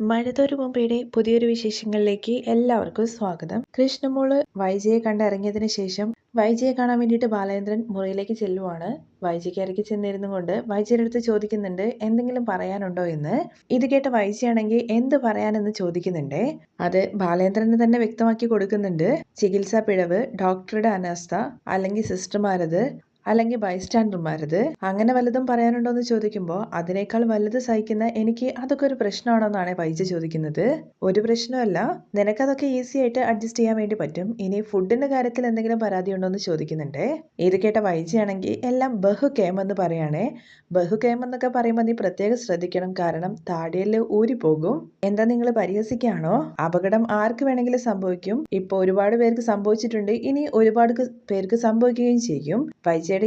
മഴത്തോരു മുമ്പയുടെ പുതിയൊരു വിശേഷങ്ങളിലേക്ക് എല്ലാവർക്കും സ്വാഗതം. കൃഷ്ണമോൾ വൈജയെ കണ്ടിറങ്ങിയതിന് ശേഷം വൈജയെ കാണാൻ വേണ്ടിയിട്ട് ബാലേന്ദ്രൻ മുറിയിലേക്ക് ചെല്ലുവാണ്. വൈജയ്ക്ക് ഇറക്കി ചെന്നിരുന്നു കൊണ്ട് വൈജയുടെ അടുത്ത് ചോദിക്കുന്നുണ്ട് എന്തെങ്കിലും പറയാനുണ്ടോ എന്ന്. ഇത് കേട്ട വൈജയാണെങ്കിൽ എന്ത് പറയാനെന്ന് ചോദിക്കുന്നുണ്ട്. അത് ബാലേന്ദ്രന് തന്നെ വ്യക്തമാക്കി കൊടുക്കുന്നുണ്ട്. ചികിത്സാ പിഴവ് ഡോക്ടറുടെ അനാസ്ഥ അല്ലെങ്കിൽ സിസ്റ്റർമാരത് അല്ലെങ്കിൽ ബൈസ്റ്റാൻഡർമാരത് അങ്ങനെ വല്ലതും പറയാനുണ്ടോ എന്ന് ചോദിക്കുമ്പോൾ അതിനേക്കാൾ വലുത് സഹിക്കുന്ന എനിക്ക് അതൊക്കെ ഒരു പ്രശ്നമാണോ എന്നാണ് വൈജ് ചോദിക്കുന്നത്. ഒരു പ്രശ്നമല്ല. നിനക്കതൊക്കെ ഈസി ആയിട്ട് അഡ്ജസ്റ്റ് ചെയ്യാൻ വേണ്ടി പറ്റും. ഇനി ഫുഡിന്റെ കാര്യത്തിൽ എന്തെങ്കിലും പരാതി ഉണ്ടോ എന്ന് ചോദിക്കുന്നുണ്ടേ. ഇത് കേട്ട വൈജയാണെങ്കിൽ എല്ലാം ബഹു കേമെന്ന് പറയുകയാണേ ബഹു കേമെന്നൊക്കെ പറയുമ്പോൾ നീ പ്രത്യേകം ശ്രദ്ധിക്കണം. കാരണം താടിയിൽ ഊരിപ്പോകും. എന്താ നിങ്ങൾ പരിഹസിക്കുകയാണോ അപകടം ആർക്ക് വേണമെങ്കിലും സംഭവിക്കും. ഇപ്പൊ ഒരുപാട് പേർക്ക് സംഭവിച്ചിട്ടുണ്ട്. ഇനി ഒരുപാട് പേർക്ക് സംഭവിക്കുകയും ചെയ്യും.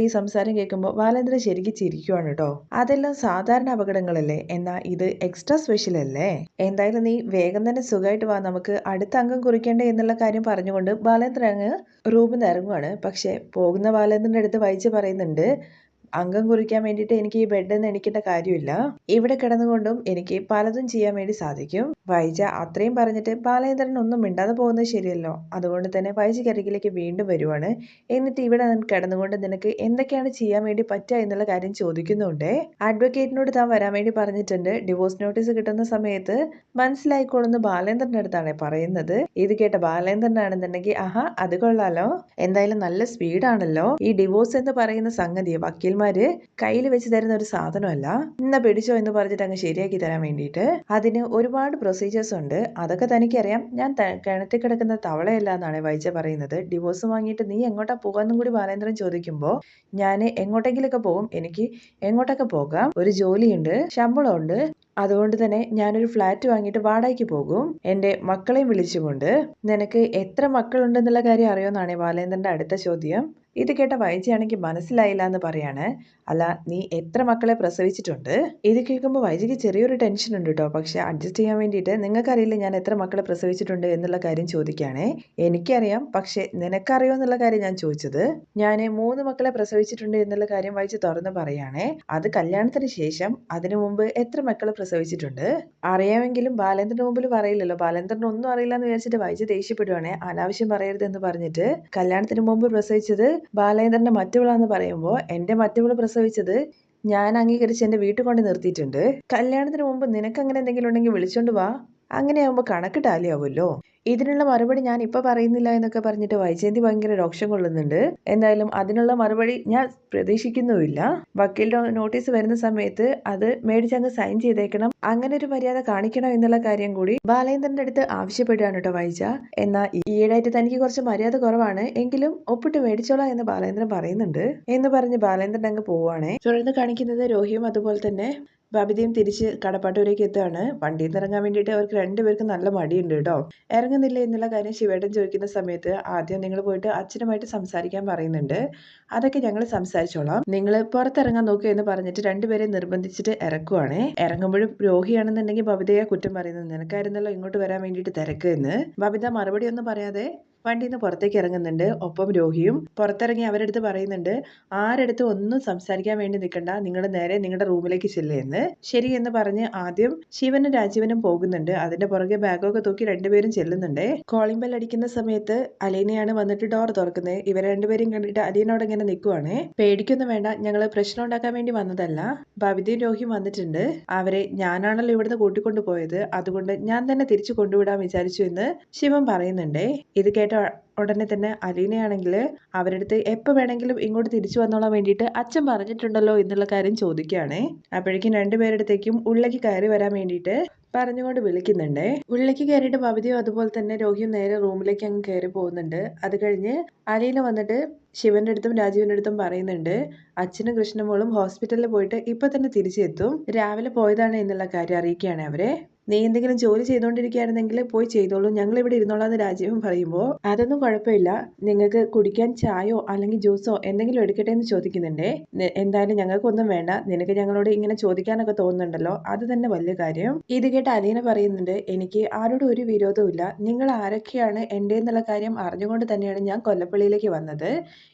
ഈ സംസാരം കേൾക്കുമ്പോൾ ബാലേന്ദ്രൻ ശരിക്കും ചിരിക്കുവാണ് കേട്ടോ അതെല്ലാം സാധാരണ അപകടങ്ങളല്ലേ? എന്നാ ഇത് എക്സ്ട്രാ സ്പെഷ്യൽ അല്ലേ? എന്തായാലും നീ വേഗം തന്നെ സുഖമായിട്ട് വാ. നമുക്ക് അടുത്ത അംഗം കുറിക്കേണ്ടേ എന്നുള്ള കാര്യം പറഞ്ഞുകൊണ്ട് ബാലേന്ദ്രൻ അങ്ങ് റൂമിൽ നിന്ന് ഇറങ്ങുവാണ്. പക്ഷെ പോകുന്ന ബാലേന്ദ്രന്റെ അടുത്ത് വൈജ് പറയുന്നുണ്ട് അംഗം കുറിക്കാൻ വേണ്ടിയിട്ട് എനിക്ക് ഈ ബെഡ് നിന്ന് കാര്യമില്ല. ഇവിടെ കിടന്നുകൊണ്ടും എനിക്ക് പലതും ചെയ്യാൻ വേണ്ടി സാധിക്കും. വൈജ അത്രയും പറഞ്ഞിട്ട് ബാലേന്ദ്രൻ ഒന്നും മിണ്ടാതെ പോകുന്നത് ശരിയല്ലോ. അതുകൊണ്ട് തന്നെ വൈജയ്ക്കരികിലേക്ക് വീണ്ടും വരുവാണ്. എന്നിട്ട് ഇവിടെ കിടന്നുകൊണ്ട് നിനക്ക് എന്തൊക്കെയാണ് ചെയ്യാൻ വേണ്ടി പറ്റുക എന്നുള്ള കാര്യം ചോദിക്കുന്നുണ്ട്. അഡ്വക്കേറ്റിനോട് താൻ വരാൻ വേണ്ടി പറഞ്ഞിട്ടുണ്ട്. ഡിവോഴ്സ് നോട്ടീസ് കിട്ടുന്ന സമയത്ത് മനസ്സിലായിക്കോളുന്ന ബാലേന്ദ്രന്റെ അടുത്താണ് പറയുന്നത്. ഇത് കേട്ട ബാലേന്ദ്രനാണെന്നുണ്ടെങ്കിൽ ആഹാ അത് കൊള്ളാലോ. എന്തായാലും നല്ല സ്പീഡാണല്ലോ ഈ ഡിവോഴ്സ് എന്ന് പറയുന്ന സംഗതി വക്കീൽ ഡോക്ടർമാര് കയ്യിൽ വെച്ച് തരുന്ന ഒരു സാധനമല്ല. ഇന്ന പിടിച്ചോ എന്ന് പറഞ്ഞിട്ട് അങ്ങ് ശരിയാക്കി തരാൻ വേണ്ടിയിട്ട് അതിന് ഒരുപാട് പ്രൊസീജിയേഴ്സ് ഉണ്ട്. അതൊക്കെ തനിക്കറിയാം. ഞാൻ കിണറ്റിൽ കിടക്കുന്ന തവളയല്ല എന്നാണ് വൈജ പറയുന്നത്. ഡിവോഴ്സ് വാങ്ങിയിട്ട് നീ എങ്ങോട്ടാ പോകാന്നും കൂടി ബാലേന്ദ്രൻ ചോദിക്കുമ്പോൾ ഞാൻ എങ്ങോട്ടെങ്കിലൊക്കെ പോകും. എനിക്ക് എങ്ങോട്ടൊക്കെ പോകാം? ഒരു ജോലിയുണ്ട് ശമ്പളമുണ്ട്. അതുകൊണ്ട് തന്നെ ഞാനൊരു ഫ്ലാറ്റ് വാങ്ങിയിട്ട് വാടകയ്ക്ക് പോകും. എന്റെ മക്കളെയും വിളിച്ചുകൊണ്ട്. നിനക്ക് എത്ര മക്കളുണ്ടെന്നുള്ള കാര്യം അറിയുമെന്നാണ് ബാലേന്ദ്രന്റെ അടുത്ത ചോദ്യം. ഇത് കേട്ട വൈജയാണെങ്കിൽ മനസ്സിലായില്ല എന്ന് പറയാണ്. അല്ല നീ എത്ര മക്കളെ പ്രസവിച്ചിട്ടുണ്ട്? ഇത് കേൾക്കുമ്പോൾ വൈജിക്ക് ചെറിയൊരു ടെൻഷൻ ഉണ്ട് കേട്ടോ പക്ഷെ അഡ്ജസ്റ്റ് ചെയ്യാൻ വേണ്ടിയിട്ട് നിങ്ങൾക്കറിയില്ല ഞാൻ എത്ര മക്കളെ പ്രസവിച്ചിട്ടുണ്ട് എന്നുള്ള കാര്യം ചോദിക്കുകയാണേ. എനിക്കറിയാം. പക്ഷെ നിനക്കറിയോ എന്നുള്ള കാര്യം ഞാൻ ചോദിച്ചത്? ഞാൻ മൂന്ന് മക്കളെ പ്രസവിച്ചിട്ടുണ്ട് എന്നുള്ള കാര്യം വൈജി തുറന്ന് പറയുകയാണേ അത് കല്യാണത്തിന് ശേഷം അതിനു മുമ്പ് എത്ര മക്കളെ പ്രസവിച്ചിട്ടുണ്ട്? അറിയാമെങ്കിലും ബാലേന്ദ്രന് മുമ്പിൽ പറയില്ലല്ലോ. ബാലേന്ദ്രന് ഒന്നും അറിയില്ല എന്ന് വിചാരിച്ചിട്ട് വൈജി ദേഷ്യപ്പെടുവാണേ. അനാവശ്യം പറയരുത് എന്ന് പറഞ്ഞിട്ട് കല്യാണത്തിന് മുമ്പ് പ്രസവിച്ചത് ബാലേന്ദ്രന്റെ മറ്റുവിളെന്ന് പറയുമ്പോൾ എന്റെ മറ്റുവിള പ്രസവിച്ചത് ഞാൻ അംഗീകരിച്ച് എന്റെ വീട്ടിൽ കൊണ്ട് നിർത്തിയിട്ടുണ്ട്. കല്യാണത്തിന് മുമ്പ് നിനക്ക് അങ്ങനെ എന്തെങ്കിലും ഉണ്ടെങ്കിൽ വിളിച്ചോണ്ട് വാ. അങ്ങനെയാകുമ്പോൾ കണക്ക് ടാലിയാവുമല്ലോ. ഇതിനുള്ള മറുപടി ഞാൻ ഇപ്പൊ പറയുന്നില്ല എന്നൊക്കെ പറഞ്ഞിട്ട് വൈജയന്തി ഭയങ്കര രോക്ഷം കൊള്ളുന്നുണ്ട്. എന്തായാലും അതിനുള്ള മറുപടി ഞാൻ പ്രതീക്ഷിക്കുന്നുമില്ല. വക്കീൽ നോട്ടീസ് വരുന്ന സമയത്ത് അത് മേടിച്ചങ്ങ് സൈൻ ചെയ്തേക്കണം. അങ്ങനെ ഒരു മര്യാദ കാണിക്കണം എന്നുള്ള കാര്യം കൂടി ബാലേന്ദ്രന്റെ അടുത്ത് ആവശ്യപ്പെടുകയാണ് കേട്ടോ വൈജ. എന്നാൽ ഈയിടെയായിട്ട് തനിക്ക് കുറച്ച് മര്യാദ കുറവാണ്. എങ്കിലും ഒപ്പിട്ട് മേടിച്ചോളാം എന്ന് ബാലേന്ദ്രൻ പറയുന്നുണ്ട്. എന്ന് പറഞ്ഞ് ബാലേന്ദ്രൻ അങ്ങ് പോവാണേ തുടർന്ന് കാണിക്കുന്നത് രോഹിയും അതുപോലെ തന്നെ. ബബിതയും തിരിച്ച് കടപ്പാട്ടൂരേക്ക് എത്തുകയാണ്. വണ്ടിയിൽ നിന്ന് ഇറങ്ങാൻ വേണ്ടിയിട്ട് അവർക്ക് രണ്ടുപേർക്കും നല്ല മടിയുണ്ട് കേട്ടോ. ഇറങ്ങുന്നില്ല എന്നുള്ള കാര്യം ശിവേട്ടൻ ചോദിക്കുന്ന സമയത്ത് ആദ്യം നിങ്ങൾ പോയിട്ട് അച്ഛനുമായിട്ട് സംസാരിക്കാൻ പറയുന്നുണ്ട്. അതൊക്കെ ഞങ്ങൾ സംസാരിച്ചോളാം. നിങ്ങൾ പുറത്തിറങ്ങാൻ നോക്കുക എന്ന് പറഞ്ഞിട്ട് രണ്ടുപേരെ നിർബന്ധിച്ചിട്ട് ഇറക്കുവാണ്. ഇറങ്ങുമ്പോഴും രോഹിയാണെന്നുണ്ടെങ്കിൽ ബബിതയെ കുറ്റം പറയുന്നത് നിനക്കായിരുന്നല്ലോ ഇങ്ങോട്ട് വരാൻ വേണ്ടിയിട്ട് തിരക്ക് എന്ന്. ബബിത മറുപടി ഒന്നും പറയാതെ വണ്ടിയിൽ നിന്ന് പുറത്തേക്ക് ഇറങ്ങുന്നുണ്ട്. ഒപ്പം രോഹിയും പുറത്തിറങ്ങി അവരെടുത്ത് പറയുന്നുണ്ട് ആരെടുത്ത് ഒന്നും സംസാരിക്കാൻ വേണ്ടി നിൽക്കണ്ട. നിങ്ങൾ നേരെ നിങ്ങളുടെ റൂമിലേക്ക് ചെല്ലേന്ന് ശരി എന്ന് പറഞ്ഞ് ആദ്യം ശിവനും രാജീവനും പോകുന്നുണ്ട്. അതിന്റെ പുറകെ ബാഗൊക്കെ തൂക്കി രണ്ടുപേരും ചെല്ലുന്നുണ്ട്. കോളിംഗ് ബെൽ അടിക്കുന്ന സമയത്ത് അലീനയാണ് വന്നിട്ട് ഡോർ തുറക്കുന്നത് ഇവർ രണ്ടുപേരും കണ്ടിട്ട് അലീനോട് ഇങ്ങനെ നിൽക്കുവാണ് പേടിക്കൊന്നും വേണ്ട. ഞങ്ങൾ പ്രശ്നം ഉണ്ടാക്കാൻ വേണ്ടി വന്നതല്ല. ഭവിതയും രോഹിയും വന്നിട്ടുണ്ട്. അവരെ ഞാനാണല്ലോ ഇവിടുന്ന് കൂട്ടിക്കൊണ്ടു പോയത് അതുകൊണ്ട് ഞാൻ തന്നെ തിരിച്ചു കൊണ്ടുവിടാൻ വിചാരിച്ചു എന്ന് ശിവൻ പറയുന്നുണ്ട്. ഇത് കേട്ട ഉടനെ തന്നെ അലീനയാണെങ്കിൽ അവരടുത്ത് എപ്പോൾ വേണമെങ്കിലും ഇങ്ങോട്ട് തിരിച്ചു വന്നോളാൻ വേണ്ടിയിട്ട് അച്ഛൻ പറഞ്ഞിട്ടുണ്ടല്ലോ എന്നുള്ള കാര്യം ചോദിക്കുകയാണേ. അപ്പോഴേക്കും രണ്ടുപേരിടത്തേക്കും ഉള്ളിലേക്ക് കയറി വരാൻ വേണ്ടിയിട്ട് പറഞ്ഞുകൊണ്ട് വിളിക്കുന്നുണ്ടേ. ഉള്ളിലേക്ക് കയറിയിട്ട് ഭവിതയും അതുപോലെ തന്നെ രോഹിയും നേരെ റൂമിലേക്ക് അങ്ങ് കയറി പോകുന്നുണ്ട്. അത് കഴിഞ്ഞ് അലീന വന്നിട്ട് ശിവന്റെ അടുത്തും രാജീവിന്റെ അടുത്തും പറയുന്നുണ്ട് അച്ഛനും കൃഷ്ണമോളും ഹോസ്പിറ്റലിൽ പോയിട്ട് ഇപ്പൊ തന്നെ തിരിച്ചെത്തും. രാവിലെ പോയതാണ് എന്നുള്ള കാര്യം അറിയിക്കുകയാണ് അവരെ. നീ എന്തെങ്കിലും ജോലി ചെയ്തുകൊണ്ടിരിക്കുകയായിരുന്നെങ്കിൽ പോയി ചെയ്തോളൂ. ഞങ്ങൾ ഇവിടെ ഇരുന്നോളാന്ന് രാജീവൻ പറയുമ്പോൾ അതൊന്നും കുഴപ്പമില്ല. നിങ്ങൾക്ക് കുടിക്കാൻ ചായയോ അല്ലെങ്കിൽ ജ്യൂസോ എന്തെങ്കിലും എടുക്കട്ടെ എന്ന് ചോദിക്കുന്നുണ്ടേ. എന്തായാലും ഞങ്ങൾക്കൊന്നും വേണ്ട. നിനക്ക് ഞങ്ങളോട് ഇങ്ങനെ ചോദിക്കാനൊക്കെ തോന്നുന്നുണ്ടല്ലോ. അത് തന്നെ വലിയ കാര്യം. ഇത് കേട്ട് അലീന പറയുന്നുണ്ട് എനിക്ക് ആരോടും ഒരു വിരോധവും നിങ്ങൾ ആരൊക്കെയാണ് എന്റെ എന്നുള്ള കാര്യം അറിഞ്ഞുകൊണ്ട് തന്നെയാണ് ഞാൻ കൊല്ലപ്പള്ളിയിലേക്ക് വന്നത്.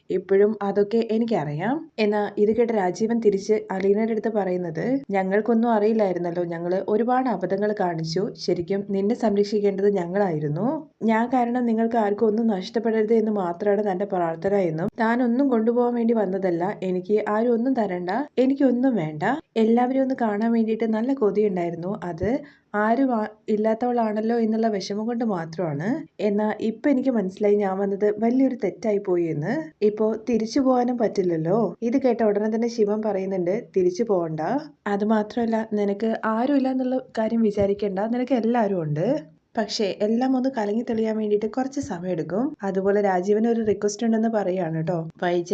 ഇപ്പോഴും അതൊക്കെ എനിക്കറിയാം. എന്നാ ഇത് കേട്ട് രാജീവൻ തിരിച്ച് അലീനയുടെ അടുത്ത് പറയുന്നത് ഞങ്ങൾക്കൊന്നും അറിയില്ലായിരുന്നല്ലോ. ഞങ്ങൾ ഒരുപാട് അബദ്ധങ്ങൾ കാണിച്ചു. ശരിക്കും നിന്നെ സംരക്ഷിക്കേണ്ടത് ഞങ്ങളായിരുന്നു. ഞാൻ കാരണം നിങ്ങൾക്ക് ആർക്കും ഒന്നും നഷ്ടപ്പെടരുത് എന്ന് മാത്രമാണ് തന്റെ പ്രാർത്ഥന എന്നും താൻ ഒന്നും കൊണ്ടുപോകാൻ വേണ്ടി വന്നതല്ല. എനിക്ക് ആരും ഒന്നും തരണ്ട. എനിക്കൊന്നും വേണ്ട. എല്ലാവരും ഒന്ന് കാണാൻ വേണ്ടിയിട്ട് നല്ല കൊതിയുണ്ടായിരുന്നു. അത് ആരും ഇല്ലാത്തവളാണല്ലോ എന്നുള്ള വിഷമം കൊണ്ട് മാത്രമാണ്. എന്നാൽ ഇപ്പൊ എനിക്ക് മനസ്സിലായി ഞാൻ വന്നത് വലിയൊരു തെറ്റായി പോയി എന്ന്. ഇപ്പോ തിരിച്ചു പോകാനും പറ്റില്ലല്ലോ. ഇത് കേട്ട ഉടനെ തന്നെ ശിവൻ പറയുന്നുണ്ട് തിരിച്ചു പോകണ്ട അത് മാത്രമല്ല നിനക്ക് ആരുമില്ല എന്നുള്ള കാര്യം വിചാരിക്കേണ്ട. നിനക്ക് എല്ലാവരും ഉണ്ട്. പക്ഷേ എല്ലാം ഒന്ന് കലങ്ങി തെളിയാൻ വേണ്ടിയിട്ട് കുറച്ച് സമയമെടുക്കും അതുപോലെ രാജീവന് ഒരു റിക്വസ്റ്റ് ഉണ്ടെന്ന് പറയുകയാണ് കേട്ടോ. വൈജ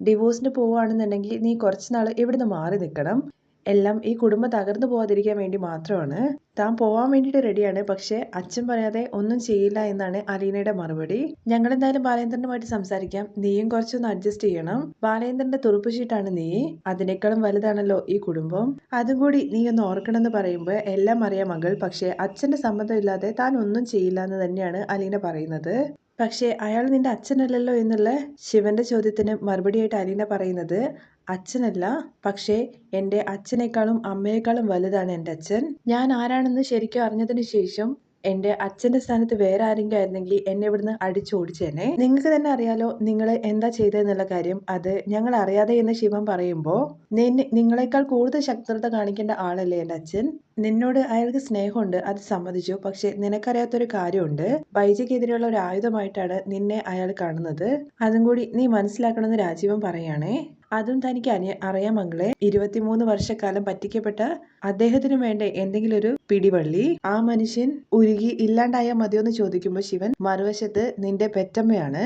ഡിവോഴ്സിന് പോവുകയാണെന്നുണ്ടെങ്കിൽ നീ കുറച്ച് നാൾ ഇവിടുന്ന് മാറി നിൽക്കണം. എല്ലാം ഈ കുടുംബം തകർന്നു പോകാതിരിക്കാൻ വേണ്ടി മാത്രമാണ്. താൻ പോവാൻ വേണ്ടിയിട്ട് റെഡിയാണ് പക്ഷെ അച്ഛൻ പറയാതെ ഒന്നും ചെയ്യില്ല എന്നാണ് അലീനയുടെ മറുപടി. ഞങ്ങൾ എന്തായാലും ബാലേന്ദ്രനുമായിട്ട് സംസാരിക്കാം. നീയും കുറച്ചൊന്ന് അഡ്ജസ്റ്റ് ചെയ്യണം. ബാലേന്ദ്രന്റെ തുറുപ്പ് ഷീട്ടാണ് നീ. അതിനേക്കാളും വലുതാണല്ലോ ഈ കുടുംബം. അതും കൂടി നീ ഒന്ന് ഓർക്കണം എന്ന് പറയുമ്പോൾ എല്ലാം അറിയാം മകൾ. പക്ഷെ അച്ഛന്റെ സമ്മതം ഇല്ലാതെ താൻ ഒന്നും ചെയ്യില്ല എന്ന് തന്നെയാണ് അലീന പറയുന്നത്. പക്ഷേ അയാൾ നിന്റെ അച്ഛനല്ലല്ലോ എന്നുള്ള ശിവന്റെ ചോദ്യത്തിന് മറുപടിയായിട്ട് അലീന പറയുന്നത്. അച്ഛനല്ല പക്ഷേ എന്റെ അച്ഛനേക്കാളും അമ്മയേക്കാളും വലുതാണ് എന്റെ അച്ഛൻ. ഞാൻ ആരാണെന്ന് ശരിക്കും അറിഞ്ഞതിന് ശേഷം എന്റെ അച്ഛന്റെ സ്ഥാനത്ത് വേറെ ആരെങ്കിലും ആയിരുന്നെങ്കിൽ എന്നെ ഇവിടുന്ന് അടിച്ചോടിച്ചേനെ നിങ്ങൾക്ക് തന്നെ അറിയാലോ നിങ്ങൾ എന്താ ചെയ്തതെന്നുള്ള കാര്യം. അത് ഞങ്ങൾ അറിയാതെ എന്ന് ശിവൻ പറയുമ്പോൾ നിന്നെ നിങ്ങളെക്കാൾ കൂടുതൽ ശക്തത കാണിക്കേണ്ട ആളല്ലേ എന്റെ അച്ഛൻ? നിന്നോട് അയാൾക്ക് സ്നേഹമുണ്ട് അത് സമ്മതിച്ചു. പക്ഷെ നിനക്കറിയാത്തൊരു കാര്യമുണ്ട്. ബൈജയ്ക്കെതിരെയുള്ള ഒരു ആയുധമായിട്ടാണ് നിന്നെ അയാൾ കാണുന്നത്. അതും കൂടി നീ മനസ്സിലാക്കണമെന്ന് രാജീവൻ പറയാണേ അതും തനിക്ക് അറിയാം മകളെ ഇരുപത്തിമൂന്ന് വർഷക്കാലം പറ്റിക്കപ്പെട്ട അദ്ദേഹത്തിനു വേണ്ട എന്തെങ്കിലും ഒരു പിടിവള്ളി. ആ മനുഷ്യൻ ഉരുകി ഇല്ലാണ്ടായാൽ മതിയോന്ന് ചോദിക്കുമ്പോൾ ശിവൻ മറുവശത്ത് നിന്റെ പെറ്റമ്മയാണ്.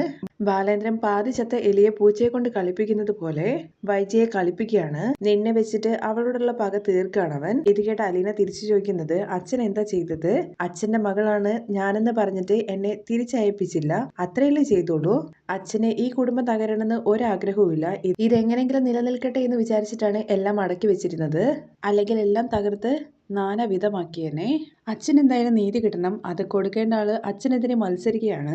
ബാലേന്ദ്രൻ പാതി ചത്ത എലിയെ പൂച്ചയെ കൊണ്ട് കളിപ്പിക്കുന്നത് പോലെ വൈജയെ കളിപ്പിക്കുകയാണ്. നിന്നെ വെച്ചിട്ട് അവളോടുള്ള പക തീർക്കാണ് അവൻ. ഇത് കേട്ട അലീന തിരിച്ചു ചോദിക്കുന്നത് അച്ഛൻ എന്താ ചെയ്തത്? അച്ഛന്റെ മകളാണ് ഞാനെന്ന് പറഞ്ഞിട്ട് എന്നെ തിരിച്ചയപ്പിച്ചില്ല. അത്രയല്ലേ ചെയ്തോളൂ? അച്ഛനെ ഈ കുടുംബം തകരണമെന്ന് ഒരാഗ്രഹവുമില്ല ഇതെങ്ങനെങ്കിലും നിലനിൽക്കട്ടെ എന്ന് വിചാരിച്ചിട്ടാണ് എല്ലാം അടക്കി വെച്ചിരുന്നത്. അല്ലെങ്കിൽ എല്ലാം തകർത്ത് നാനാവിധമാക്കിയനെ അച്ഛൻ എന്തായാലും നീതി കിട്ടണം. അത് കൊടുക്കേണ്ട ആൾ അച്ഛനെതിരെ മത്സരിക്കുകയാണ്.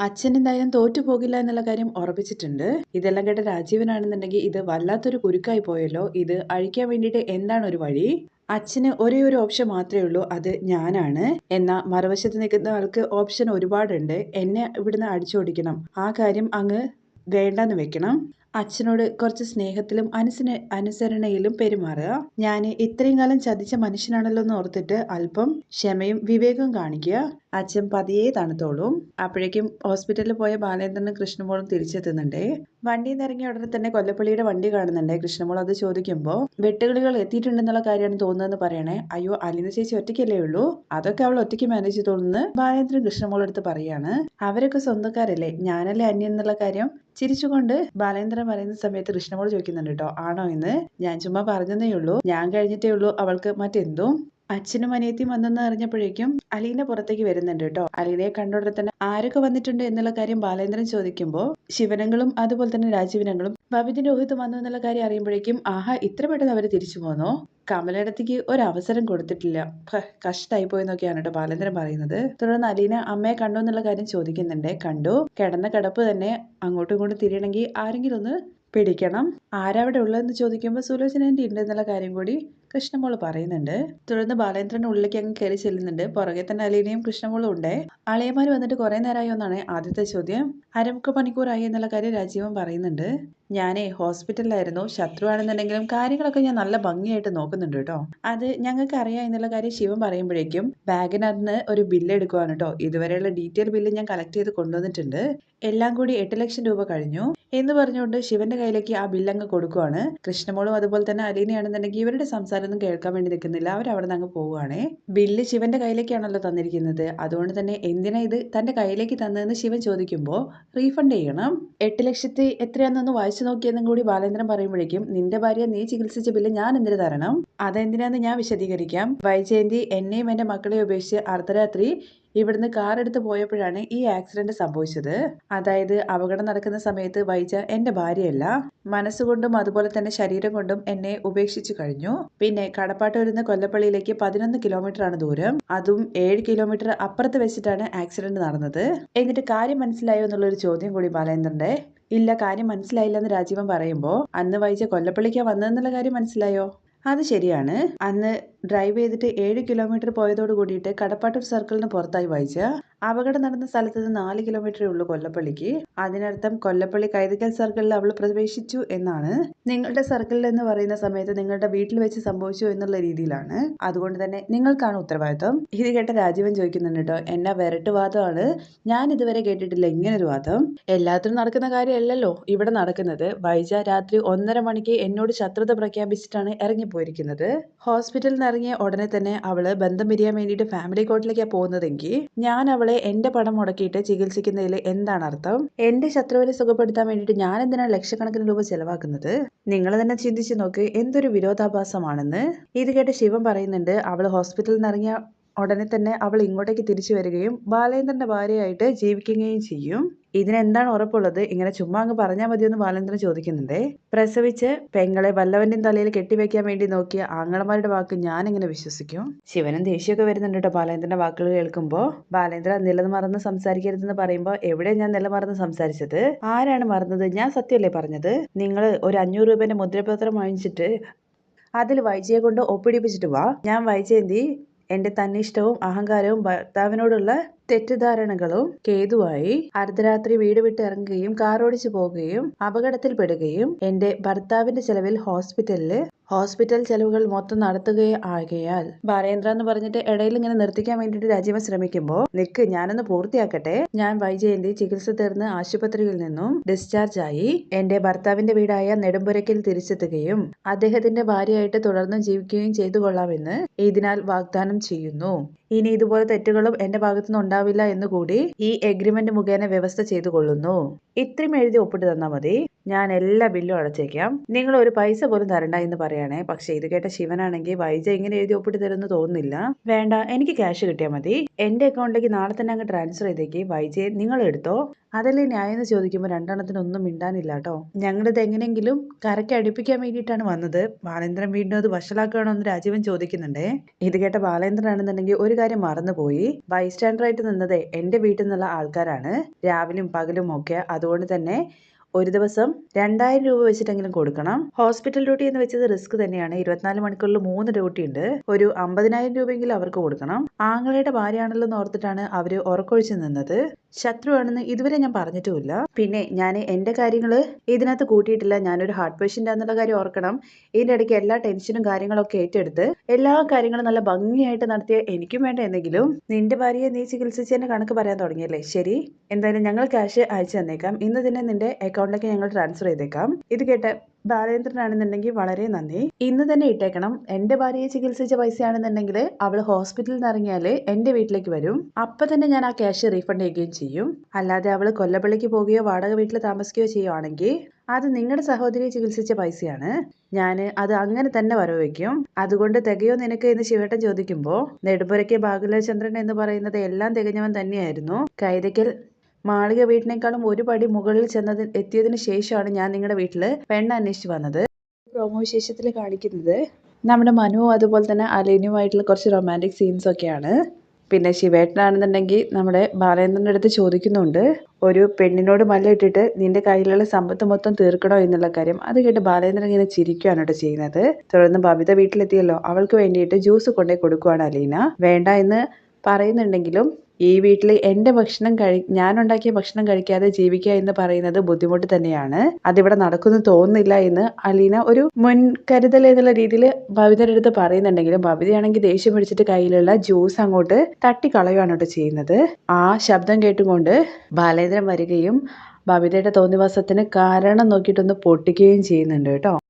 അച്ഛൻ എന്തായാലും തോറ്റു പോകില്ല എന്നുള്ള കാര്യം ഉറപ്പിച്ചിട്ടുണ്ട്. ഇതെല്ലാം കേട്ട രാജീവനാണെന്നുണ്ടെങ്കിൽ ഇത് വല്ലാത്തൊരു കുരുക്കായി പോയല്ലോ. ഇത് അഴിക്കാൻ വേണ്ടിയിട്ട് എന്താണ് ഒരു വഴി? അച്ഛന് ഒരേ ഒരു ഓപ്ഷൻ മാത്രമേ ഉള്ളൂ. അത് ഞാനാണ്. എന്നാൽ മറുവശത്ത് നിൽക്കുന്ന ആൾക്ക് ഓപ്ഷൻ ഒരുപാടുണ്ട്. എന്നെ ഇവിടുന്ന് അടിച്ചോടിക്കണം. ആ കാര്യം അങ്ങ് വേണ്ടെന്ന് വെക്കണം. അച്ഛനോട് കുറച്ച് സ്നേഹത്തിലും അനുസന അനുസരണയിലും പെരുമാറുക. ഞാൻ ഇത്രയും കാലം ചതിച്ച മനുഷ്യനാണല്ലോ എന്ന് ഓർത്തിട്ട് അല്പം ക്ഷമയും വിവേകവും കാണിക്കുക. അച്ഛൻ പതിയെ തണുത്തോളും. അപ്പോഴേക്കും ഹോസ്പിറ്റലിൽ പോയ ബാലേന്ദ്രനും കൃഷ്ണമോളും തിരിച്ചെത്തുന്നുണ്ട്. വണ്ടിയിൽ നിന്ന് ഇറങ്ങിയ ഉടനെ തന്നെ കൊല്ലപ്പള്ളിയുടെ വണ്ടി കാണുന്നുണ്ട്. കൃഷ്ണമോൾ അത് ചോദിക്കുമ്പോൾ വെട്ടുകളികൾ എത്തിയിട്ടുണ്ടെന്നുള്ള കാര്യമാണ് തോന്നുന്നതെന്ന് പറയണേ. അയ്യോ അലിന ചേച്ചി ഒറ്റയ്ക്കല്ലേ ഉള്ളൂ? അതൊക്കെ അവൾ ഒറ്റയ്ക്ക് മാനേജ് തോന്നുന്നു ബാലേന്ദ്രൻ കൃഷ്ണമോളെടുത്ത് പറയാണ്. അവരൊക്കെ സ്വന്തക്കാരല്ലേ? ഞാനല്ലേ അന്യൻ എന്നുള്ള കാര്യം? ചിരിച്ചുകൊണ്ട് ബാലേന്ദ്രൻ പറയുന്ന സമയത്ത് കൃഷ്ണമോൾ ചോദിക്കുന്നുണ്ട് കേട്ടോ ആണോ എന്ന്? ഞാൻ ചുമ്മാ പറഞ്ഞതേ ഉള്ളൂ. ഞാൻ കഴിഞ്ഞിട്ടേ ഉള്ളൂ. അവൾക്ക് മറ്റെന്തും? അച്ഛനും അനിയത്തിയും വന്നെന്ന് അറിഞ്ഞപ്പോഴേക്കും അലീന പുറത്തേക്ക് വരുന്നുണ്ട് കേട്ടോ അലീനയെ കണ്ടോടെ തന്നെ ആരൊക്കെ വന്നിട്ടുണ്ട് എന്നുള്ള കാര്യം ബാലേന്ദ്രൻ ചോദിക്കുമ്പോൾ ശിവനങ്ങളും അതുപോലെ തന്നെ രാജീവനങ്ങളും ഭവിതിന്റെ രോഹിത് വന്നു എന്നുള്ള കാര്യം അറിയുമ്പോഴേക്കും ആഹാ ഇത്ര പെട്ടെന്ന് അവർ തിരിച്ചു പോന്നോ? കമലയിടത്തേക്ക് ഒരു അവസരം കൊടുത്തിട്ടില്ല കഷ്ടായി പോയെന്നൊക്കെയാണ് കേട്ടോ ബാലേന്ദ്രൻ പറയുന്നത്. തുടർന്ന് അലീന അമ്മയെ കണ്ടു എന്നുള്ള കാര്യം ചോദിക്കുന്നുണ്ട്. കണ്ടു. കിടന്ന കിടപ്പ് തന്നെ അങ്ങോട്ടും ഇങ്ങോട്ടും തിരിയണമെങ്കിൽ ആരെങ്കിലും ഒന്ന് പിടിക്കണം. ആരവിടെ ഉള്ളതെന്ന് ചോദിക്കുമ്പോൾ സുലോചന എന്റെ ഉണ്ട് എന്നുള്ള കാര്യം കൂടി കൃഷ്ണമോൾ പറയുന്നുണ്ട് തുടർന്ന് ബാലേന്ദ്രൻ ഉള്ളിലേക്ക് അങ്ങ് കയറി ചെല്ലുന്നുണ്ട്. പുറകെ തന്നെ അലീനയും കൃഷ്ണമോളും ഉണ്ട്. അളിയന്മാർ വന്നിട്ട് കുറെ നേരമായി എന്നാണ് ആദ്യത്തെ ചോദ്യം. അരമുക്ക മണിക്കൂറായി എന്നുള്ള കാര്യം രാജീവൻ പറയുന്നുണ്ട്. ഞാനേ ഹോസ്പിറ്റലിലായിരുന്നു. ശത്രു ആണെന്നുണ്ടെങ്കിലും കാര്യങ്ങളൊക്കെ ഞാൻ നല്ല ഭംഗിയായിട്ട് നോക്കുന്നുണ്ട് കേട്ടോ. അത് ഞങ്ങൾക്ക് അറിയാം എന്നുള്ള കാര്യം ശിവൻ പറയുമ്പോഴേക്കും ബാഗിനകത്ത് ഒരു ബില്ല് എടുക്കുവാണ് കേട്ടോ. ഇതുവരെയുള്ള ഡീറ്റെയിൽ ബില്ല് ഞാൻ കളക്ട് ചെയ്ത് കൊണ്ടുവന്നിട്ടുണ്ട്. എല്ലാം കൂടി എട്ട് ലക്ഷം രൂപ കഴിഞ്ഞു. എന്ന് പറഞ്ഞുകൊണ്ട് ശിവന്റെ കയ്യിലേക്ക് ആ ബില്ല് അങ്ങ് കൊടുക്കുവാണ്. കൃഷ്ണമോളും അതുപോലെ തന്നെ അലീനയാണെന്നുണ്ടെങ്കിൽ ഇവരുടെ സംസാരമൊന്നും കേൾക്കാൻ വേണ്ടി നിൽക്കുന്നില്ല. അവർ അവിടെ നിന്ന് അങ്ങ് പോവുകയാണേ. ബില്ല് ശിവന്റെ കയ്യിലേക്കാണല്ലോ തന്നിരിക്കുന്നത്. അതുകൊണ്ട് തന്നെ എന്തിനാ ഇത് തന്റെ കയ്യിലേക്ക് തന്നതെന്ന് ശിവൻ ചോദിക്കുമ്പോൾ റീഫണ്ട് ചെയ്യണം. എട്ട് ലക്ഷത്തി എത്രയാണെന്നൊന്ന് വായിച്ചു നോക്കിയെന്നും കൂടി ബാലേന്ദ്രൻ പറയുമ്പോഴേക്കും നിന്റെ ഭാര്യ നീ ചികിത്സിച്ച ബില്ല് ഞാൻ എന്തിനു തരണം? അതെന്തിനാന്ന് ഞാൻ വിശദീകരിക്കാം. വൈജയന്തി എന്നെയും എന്റെ മക്കളെയും ഉപേക്ഷിച്ച് അർദ്ധരാത്രി ഇവിടുന്ന് കാർ എടുത്ത് പോയപ്പോഴാണ് ഈ ആക്സിഡന്റ് സംഭവിച്ചത്. അതായത് അപകടം നടക്കുന്ന സമയത്ത് വൈജ എന്റെ ഭാര്യയല്ല മനസ്സുകൊണ്ടും അതുപോലെ തന്നെ ശരീരം കൊണ്ടും എന്നെ ഉപേക്ഷിച്ചു കഴിഞ്ഞു. പിന്നെ കടപ്പാട്ട് വരുന്ന കൊല്ലപ്പള്ളിയിലേക്ക് പതിനൊന്ന് കിലോമീറ്റർ ആണ് ദൂരം. അതും ഏഴ് കിലോമീറ്റർ അപ്പുറത്ത് വെച്ചിട്ടാണ് ആക്സിഡന്റ് നടന്നത്. എന്നിട്ട് കാര്യം മനസ്സിലായോ എന്നുള്ളൊരു ചോദ്യം കൂടി ബാലേന്ദ്രന്റെ ഇല്ല കാര്യം മനസ്സിലായില്ലെന്ന് രാജീവൻ പറയുമ്പോൾ അന്ന് വൈജ കൊല്ലപ്പള്ളിക്കാ വന്നതെന്നുള്ള കാര്യം മനസ്സിലായോ? അത് ശരിയാണ്. അന്ന് ഡ്രൈവ് ചെയ്തിട്ട് ഏഴ് കിലോമീറ്റർ പോയതോട് കൂടിയിട്ട് കടപ്പാട്ടൂർ സർക്കിളിന് പുറത്തായി വായിച്ച. അപകടം നടന്ന സ്ഥലത്ത് നിന്ന് നാല് കിലോമീറ്ററേ ഉള്ളൂ കൊല്ലപ്പള്ളിക്ക്. അതിനർത്ഥം കൊല്ലപ്പള്ളി കൈതക്കൽ സർക്കിളിൽ അവൾ പ്രവേശിച്ചു എന്നാണ്. നിങ്ങളുടെ സർക്കിളിൽ എന്ന് പറയുന്ന സമയത്ത് നിങ്ങളുടെ വീട്ടിൽ വെച്ച് സംഭവിച്ചു എന്നുള്ള രീതിയിലാണ്. അതുകൊണ്ട് തന്നെ നിങ്ങൾക്കാണ് ഉത്തരവാദിത്വം. ഇത് കേട്ട രാജീവൻ ചോദിക്കുന്നുണ്ട് കേട്ടോ എന്നാ വിരട്ടുവാദമാണ് ഞാൻ ഇതുവരെ കേട്ടിട്ടില്ല ഇങ്ങനൊരു വാദം. എല്ലാത്തിനും നടക്കുന്ന കാര്യമല്ലല്ലോ ഇവിടെ നടക്കുന്നത്. വൈജ രാത്രി ഒന്നര മണിക്ക് എന്നോട് ശത്രുത പ്രഖ്യാപിച്ചിട്ടാണ് ഇറങ്ങിപ്പോയിരിക്കുന്നത്. ഹോസ്പിറ്റലിൽ നിന്ന് ഇറങ്ങിയ ഉടനെ തന്നെ അവൾ ബന്ധം പിരിയാൻ വേണ്ടിയിട്ട് ഫാമിലി കോർട്ടിലേക്കാണ് പോകുന്നതെങ്കിൽ ഞാൻ അവളെ എന്റെ പണം മുടക്കിയിട്ട് ചികിത്സിക്കുന്നതിൽ എന്താണ് അർത്ഥം? എന്റെ ശത്രുവിനെ സുഖപ്പെടുത്താൻ വേണ്ടിയിട്ട് ഞാൻ എന്തിനാണ് ലക്ഷക്കണക്കിന് രൂപ ചെലവാക്കുന്നത്? നിങ്ങൾ തന്നെ ചിന്തിച്ചു നോക്ക് എന്തൊരു വിരോധാഭാസമാണെന്ന്. ഇത് കേട്ട് ശിവൻ പറയുന്നുണ്ട് അവൾ ഹോസ്പിറ്റലിൽ നിന്ന് ഇറങ്ങിയ ഉടനെ തന്നെ അവൾ ഇങ്ങോട്ടേക്ക് തിരിച്ചു വരികയും ബാലേന്ദ്രന്റെ ഭാര്യയായിട്ട് ജീവിക്കുകയും ചെയ്യും. ഇതിനെന്താണ് ഉറപ്പുള്ളത്? ഇങ്ങനെ ചുമ്മാ അങ്ങ് പറഞ്ഞാൽ മതിയെന്ന് ബാലേന്ദ്രൻ ചോദിക്കുന്നുണ്ടേ. പ്രസവിച്ച് പെങ്ങളെ വല്ലവന്റെയും തലയിൽ കെട്ടിവെക്കാൻ വേണ്ടി നോക്കിയ ആങ്ങളമാരുടെ വാക്ക് ഞാൻ എങ്ങനെ വിശ്വസിക്കും? ശിവനും ദേഷ്യമൊക്കെ വരുന്നുണ്ട് കേട്ടോ ബാലേന്ദ്രന്റെ വാക്കുകൾ കേൾക്കുമ്പോൾ ബാലേന്ദ്ര നിലമറന്ന് സംസാരിക്കരുതെന്ന് പറയുമ്പോൾ എവിടെ ഞാൻ നിലമറന്ന് സംസാരിച്ചത്? ആരാണ് മറന്നത്? ഞാൻ സത്യമല്ലേ പറഞ്ഞത്? നിങ്ങൾ ഒരു അഞ്ഞൂറ് രൂപേന്റെ മുദ്രപത്രം വാങ്ങിച്ചിട്ട് അതിൽ വൈജയെ കൊണ്ട് ഒപ്പിടിപ്പിച്ചിട്ട് വാ. ഞാൻ വൈജയന്തി എന്റെ തന്നിഷ്ടവും അഹങ്കാരവും ഭർത്താവിനോടുള്ള തെറ്റിദ്ധാരണകളും കേതുവായി അർദ്ധരാത്രി വീട് വിട്ട് ഇറങ്ങുകയും കാറോടിച്ചു പോകുകയും അപകടത്തിൽപ്പെടുകയും എന്റെ ഭർത്താവിന്റെ ചെലവിൽ ഹോസ്പിറ്റലിൽ ഹോസ്പിറ്റൽ ചെലവുകൾ മൊത്തം നടത്തുകയോ ആകയാൽ ബാലേന്ദ്ര എന്ന് പറഞ്ഞിട്ട് ഇടയിൽ ഇങ്ങനെ നിർത്തിക്കാൻ വേണ്ടിയിട്ട് രാജീവൻ ശ്രമിക്കുമ്പോൾ നിക്ക് ഞാനൊന്ന് പൂർത്തിയാക്കട്ടെ. ഞാൻ വൈജയന്തി ചികിത്സ തീർന്ന് ആശുപത്രിയിൽ നിന്നും ഡിസ്ചാർജ് ആയി എന്റെ ഭർത്താവിന്റെ വീടായ നെടുമ്പുരക്കിൽ തിരിച്ചെത്തുകയും അദ്ദേഹത്തിന്റെ ഭാര്യയായിട്ട് തുടർന്നും ജീവിക്കുകയും ചെയ്തു കൊള്ളാമെന്ന് ഇതിനാൽ വാഗ്ദാനം ചെയ്യുന്നു. ഇനി ഇതുപോലെ തെറ്റുകളും എന്റെ ഭാഗത്തുനിന്ന് ഉണ്ടാവില്ല എന്നുകൂടി ഈ എഗ്രിമെന്റ് മുഖേന വ്യവസ്ഥ ചെയ്തു കൊള്ളുന്നു ഇത്രയും എഴുതി ഒപ്പിട്ട് തന്നാൽ മതി. ഞാൻ എല്ലാ ബില്ലും അടച്ചേക്കാം. നിങ്ങൾ ഒരു പൈസ പോലും തരണ്ട എന്ന് പറയണേ. പക്ഷെ ഇത് കേട്ട ശിവനാണെങ്കിൽ വൈജ ഇങ്ങനെ എഴുതി ഒപ്പിട്ട് തരുമെന്ന് തോന്നുന്നില്ല. വേണ്ട എനിക്ക് ക്യാഷ് കിട്ടിയാൽ മതി. എന്റെ അക്കൗണ്ടിലേക്ക് നാളെ തന്നെ അങ്ങ് ട്രാൻസ്ഫർ ചെയ്തേക്ക്. വൈജയെ നിങ്ങൾ എടുത്തോ? അതല്ലേ ന്യായം എന്ന് ചോദിക്കുമ്പോൾ രണ്ടെണ്ണത്തിനൊന്നും മിണ്ടാനില്ല കേട്ടോ. ഞങ്ങളിത് എങ്ങനെയെങ്കിലും കരയ്ക്ക് അടുപ്പിക്കാൻ വേണ്ടിയിട്ടാണ് വന്നത്. ബാലേന്ദ്രൻ വീണ്ടും അത് വഷളാക്കുകയാണോ എന്ന് രാജീവൻ ചോദിക്കുന്നുണ്ടേ. ഇത് കേട്ട ബാലേന്ദ്രൻ ആണെന്നുണ്ടെങ്കിൽ ഒരു കാര്യം മറന്നുപോയി. ബൈസ്റ്റാൻഡറായിട്ട് നിന്നത് എന്റെ വീട്ടിൽ നിന്നുള്ള ആൾക്കാരാണ്. രാവിലും പകലും ഒക്കെ അതുകൊണ്ട് തന്നെ ഒരു ദിവസം രണ്ടായിരം രൂപ വെച്ചിട്ടെങ്കിലും കൊടുക്കണം. ഹോസ്പിറ്റൽ ഡ്യൂട്ടി എന്ന് വെച്ചത് റിസ്ക് തന്നെയാണ്. ഇരുപത്തിനാല് മണിക്കൂറിൽ മൂന്ന് ഡ്യൂട്ടി ഉണ്ട് ഒരു അമ്പതിനായിരം രൂപയെങ്കിലും അവർക്ക് കൊടുക്കണം. ആങ്ങളുടെ ഭാര്യയാണല്ലോ എന്ന് ഓർത്തിട്ടാണ് അവർ ഉറക്കൊഴിച്ച് നിന്നത്. ശത്രുവാണെന്ന് ഇതുവരെ ഞാൻ പറഞ്ഞിട്ടുമില്ല. പിന്നെ ഞാൻ എന്റെ കാര്യങ്ങൾ ഇതിനകത്ത് കൂട്ടിയിട്ടില്ല. ഞാനൊരു ഹാർട്ട് പേഷ്യന്റ് എന്നുള്ള കാര്യം ഓർക്കണം. ഇതിന്റെ ഇടയ്ക്ക് എല്ലാ ടെൻഷനും കാര്യങ്ങളൊക്കെ ഏറ്റെടുത്ത് എല്ലാ കാര്യങ്ങളും നല്ല ഭംഗിയായിട്ട് നടത്തിയ എനിക്കും വേണ്ട എന്തെങ്കിലും നിന്റെ ഭാര്യയെ നീ ചികിത്സിച്ചതിന്റെ കണക്ക് പറയാൻ തുടങ്ങിയല്ലേ? ശരി? എന്തായാലും ഞങ്ങൾ ക്യാഷ് അയച്ചു തന്നേക്കാം. ഇന്ന് തന്നെ നിന്റെ അക്കൗണ്ടിലേക്ക് ഞങ്ങൾ ട്രാൻസ്ഫർ ചെയ്തേക്കാം. ഇത് കേട്ട് ബാലേന്ദ്രനാണെന്നുണ്ടെങ്കിൽ വളരെ നന്ദി. ഇന്ന് തന്നെ ഇട്ടേക്കണം. എന്റെ ഭാര്യയെ ചികിത്സിച്ച പൈസയാണെന്നുണ്ടെങ്കിൽ അവൾ ഹോസ്പിറ്റലിൽ നിന്ന് ഇറങ്ങിയാൽ എന്റെ വീട്ടിലേക്ക് വരും. അപ്പൊ തന്നെ ഞാൻ ആ ക്യാഷ് റീഫണ്ട് ചെയ്യുകയും ചെയ്യും. അല്ലാതെ അവൾ കൊല്ലപ്പള്ളിക്ക് പോവുകയോ വാടക വീട്ടിൽ താമസിക്കുകയോ ചെയ്യുവാണെങ്കിൽ അത് നിങ്ങളുടെ സഹോദരിയെ ചികിത്സിച്ച പൈസയാണ്. ഞാൻ അത് അങ്ങനെ തന്നെ വരവയ്ക്കും അതുകൊണ്ട് തികയോ നിനക്ക് എന്ന് ശിവേട്ടൻ ചോദിക്കുമ്പോൾ നെടുമ്പുരയ്ക്ക് ബാഗുലചന്ദ്രൻ എന്ന് പറയുന്നത് എല്ലാം തികഞ്ഞവൻ തന്നെയായിരുന്നു. കൈതയ്ക്കൽ മാളിക വീട്ടിനേക്കാളും ഒരു പടി മുകളിൽ ചെന്നത് എത്തിയതിനു ശേഷമാണ് ഞാൻ നിങ്ങളുടെ വീട്ടിൽ പെണ്ണ് അന്വേഷിച്ച് വന്നത്. പ്രോമോ വിശേഷത്തിൽ കാണിക്കുന്നത് നമ്മുടെ മനുവും അതുപോലെ തന്നെ അലീനുമായിട്ടുള്ള കുറച്ച് റൊമാന്റിക് സീൻസ് ഒക്കെയാണ്. പിന്നെ ശിവേട്ടനാണെന്നുണ്ടെങ്കിൽ നമ്മുടെ ബാലേന്ദ്രന്റെ അടുത്ത് ചോദിക്കുന്നുണ്ട്. ഒരു പെണ്ണിനോട് മല്ലിട്ടിട്ട് നിന്റെ കയ്യിലുള്ള സമ്പത്ത് മൊത്തം തീർക്കണോ എന്നുള്ള കാര്യം. അത് കേട്ട് ബാലേന്ദ്രൻ ഇങ്ങനെ ചിരിക്കുകയാണ് കേട്ടോ ചെയ്യുന്നത്. തുടർന്ന് ബബിത വീട്ടിലെത്തിയല്ലോ. അവൾക്ക് വേണ്ടിയിട്ട് ജ്യൂസ് കൊണ്ടേ കൊടുക്കുവാണ് അലീന. വേണ്ട എന്ന് പറയുന്നുണ്ടെങ്കിലും ഈ വീട്ടിൽ എന്റെ ഭക്ഷണം കഴി ഞാൻ ഉണ്ടാക്കിയ ഭക്ഷണം കഴിക്കാതെ ജീവിക്കുക എന്ന് പറയുന്നത് ബുദ്ധിമുട്ട് തന്നെയാണ്. അതിവിടെ നടക്കുന്നു തോന്നുന്നില്ല എന്ന് അലീന ഒരു മുൻകരുതൽ എന്നുള്ള രീതിയിൽ ഭവിതയുടെ അടുത്ത് പറയുന്നുണ്ടെങ്കിലും ഭവിതയാണെങ്കിൽ ദേഷ്യം പിടിച്ചിട്ട് കയ്യിലുള്ള ജ്യൂസ് അങ്ങോട്ട് തട്ടിക്കളയുകയാണ് കേട്ടോ ചെയ്യുന്നത്. ആ ശബ്ദം കേട്ടുകൊണ്ട് ബാലേന്ദ്രൻ വരികയും ഭവിതയുടെ തോന്നിവാസത്തിന് കാരണം നോക്കിയിട്ടൊന്ന് പൊട്ടിക്കുകയും ചെയ്യുന്നുണ്ട് കേട്ടോ.